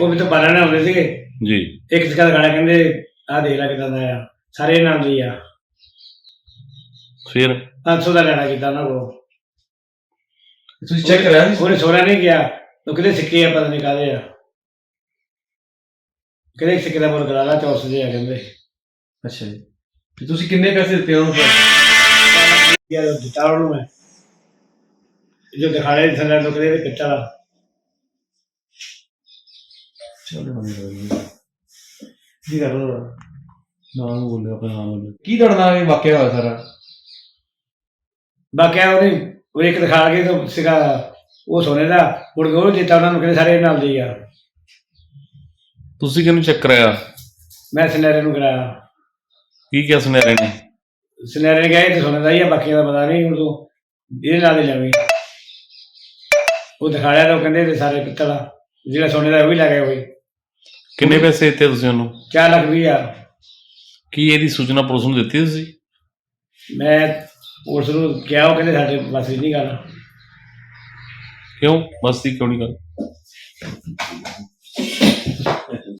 ਉਹ ਵੀ ਤਾਂ ਬਾਲਣੇ ਹੁੰਦੇ ਸੀਗੇ। ਜੀ। ਇੱਕ ਸਿੱਕਾ ਦਿਖਾਣਾ ਕਹਿੰਦੇ ਆਹ ਦੇਖ ਲੈ ਕਿਦਾਂ ਦਾ ਆ। ਸਾਰੇ ਨਾਮ ਦੀ ਆ। ਫਿਰ? 500 ਦਾ ਲੈਣਾ ਕੀਤਾ ਉਹਨਾਂ ਕੋਲ। ਤੁਸੀਂ ਚੈੱਕ ਕਰਿਆ ਸੀ? ਉਹਨੇ ਸੋਨਾ ਨਹੀਂ ਗਿਆ ਉਹ ਕਿਤੇ ਸਿੱਕੇ ਆ ਪਤਾ ਨਹੀਂ ਕਾਹਦੇ ਆ। ਕਿਹੜੇ ਸਿੱਕੇ ਦਾ ਮੁੱਲ ਕਰਾ ਲਾ ਦੇ ਆ ਕਹਿੰਦੇ। ਅੱਛਾ ਜੀ। ਤੇ ਤੁਸੀਂ ਕਿੰਨੇ ਪੈਸੇ ਦਿੱਤੇ ਉਹਨੂੰ ਫਿਰ? ਯਾਰ ਦਿੱਤਾ ਉਹਨੂੰ ਮੈਂ। ਜੋ ਦਿਖਾੜੇ ਥੱਲੇ ਲੋਕ ਦੇ ਪਿੱਤਲ। ਆ ਰਹੀ ਜੀ ਕਰ ਲੋ ਨਾ ਨੂੰ ਬੋਲਿਓ ਆਪਣੇ ਨਾਮ ਬੋਲਿਓ ਕੀ ਤੁਹਾਡਾ ਨਾਲ ਇਹ ਵਾਕਿਆ ਹੋਇਆ ਸਾਰਾ? ਬਾਕੀ ਉਹਨੇ ਉਹ ਇੱਕ ਦਿਖਾ ਕੇ ਤਾਂ ਸੀਗਾ ਉਹ ਸੋਨੇ ਦਾ ਮੁੜ ਕੇ ਉਹ ਦਿੱਤਾ ਉਹਨਾਂ ਨੂੰ ਕਹਿੰਦੇ ਸਾਰੇ ਨਾਲ ਦੀ ਆ ਤੁਸੀਂ ਕਿਹਨੂੰ ਚੈੱਕ ਕਰਾਇਆ? ਮੈਂ ਸਨੈਰੇ ਨੂੰ ਕਰਾਇਆ। ਕੀ ਕਿਹਾ ਸੁਨਹਿਰੇ ਨੇ? ਸਨੈਰੇ ਨੇ ਕਿਹਾ ਇਹ ਤਾਂ ਸੋਨੇ ਦਾ ਹੀ ਆ ਬਾਕੀਆਂ ਦਾ ਪਤਾ ਨਹੀਂ ਹੁਣ ਤੂੰ ਇਹਦੇ ਨਾਲ ਦੇ ਜਾਵੀਂ। ਉਹ ਦਿਖਾਇਆ ਤਾਂ ਉਹ ਕਹਿੰਦੇ ਤੇ ਸਾਰੇ ਪਿੱਤਲ ਆ। ਜਿਹੜਾ ਸੋਨੇ ਦਾ ਉਹ ਵੀ ਲੈ ਗਿਆ ਕੋਈ ਕਿੰਨੇ ਪੈਸੇ ਦਿੱਤੇ ਤੁਸੀਂ ਉਹਨੂੰ? 4 ਲੱਖ ਵੀਹ ਆ ਕੀ ਇਹਦੀ ਸੂਚਨਾ ਪੁਲਿਸ ਨੂੰ ਦਿੱਤੀ ਤੁਸੀਂ? ਮੈਂ ਉਸ ਨੂੰ ਕਿਹਾ ਉਹ ਕਹਿੰਦੇ ਸਾਡੇ ਬਸ ਨਹੀਂ ਗੱਲ ਕਿਉਂ? ਮਸਤੀ ਕਿਉਂ ਨਹੀਂ ਕਰ